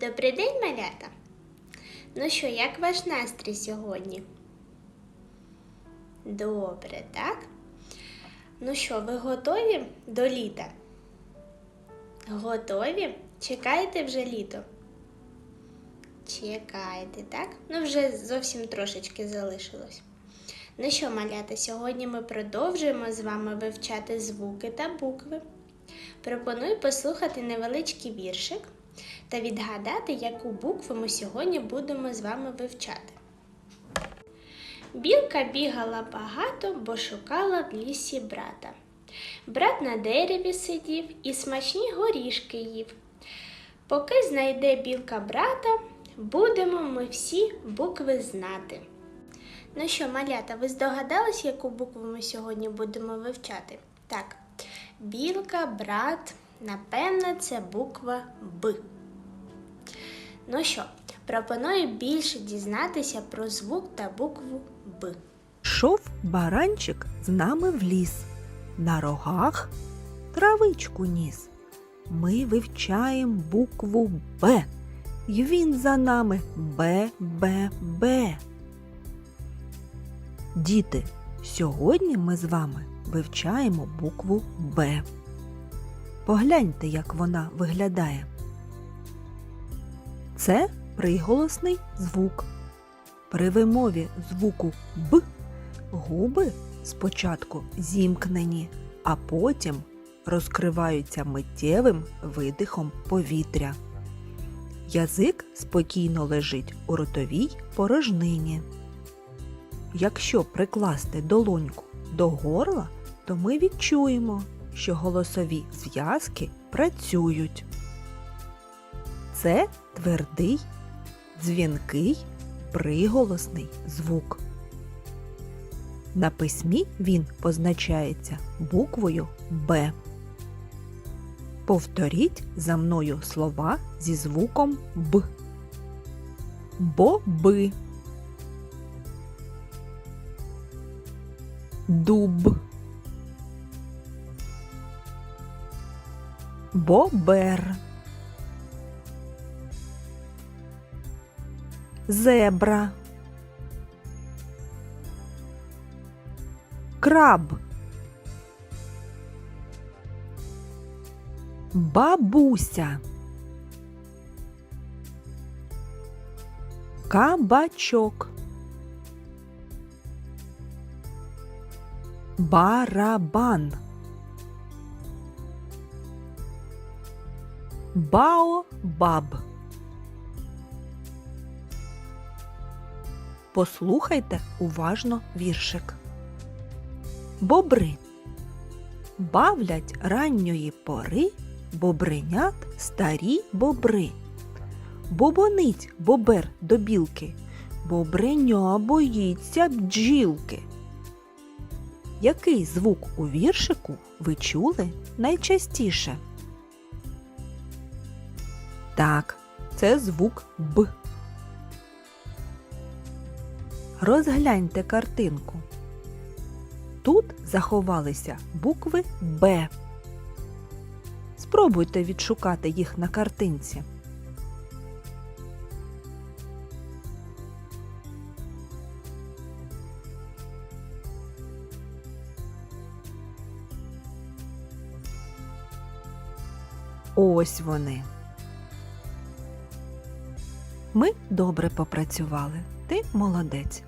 Добрий день, малята! Ну що, як ваш настрій сьогодні? Добре, так? Ну що, ви готові до літа? Готові? Чекаєте вже літо? Чекайте, так? Ну, вже зовсім трошечки залишилось. Ну що, малята, сьогодні ми продовжуємо з вами вивчати звуки та букви. Пропоную послухати невеличкий віршик та відгадати, яку букву ми сьогодні будемо з вами вивчати. Білка бігала багато, бо шукала в лісі брата. Брат на дереві сидів і смачні горішки їв. Поки знайде білка брата, будемо ми всі букви знати. Ну що, малята, ви здогадались, яку букву ми сьогодні будемо вивчати? Так, білка, брат, напевно, це буква Б. Ну що, пропоную більше дізнатися про звук та букву Б. Шов баранчик з нами в ліс, на рогах травичку ніс. Ми вивчаємо букву Б. І він за нами Б, Б, Б. Діти, сьогодні ми з вами вивчаємо букву Б. Погляньте, як вона виглядає. Це приголосний звук. При вимові звуку Б губи спочатку зімкнені, а потім розкриваються миттєвим видихом повітря. Язик спокійно лежить у ротовій порожнині. Якщо прикласти долоньку до горла, то ми відчуємо, що голосові зв'язки працюють. Це твердий, дзвінкий, приголосний звук. На письмі він позначається буквою Б. Повторіть за мною слова зі звуком Б. Боби. Дуб. Бобер. Зебра. Краб. Бабуся. Кабачок. Барабан. Баобаб. Послухайте уважно віршик. Бобри бавлять ранньої пори бобринят старі бобри. Бобонить бобер до білки, бобриня боїться бджілки. Який звук у віршику ви чули найчастіше? Так, це звук Б. Розгляньте картинку. Тут заховалися букви Б. Спробуйте відшукати їх на картинці. Ось вони. Ми добре попрацювали. Ти молодець.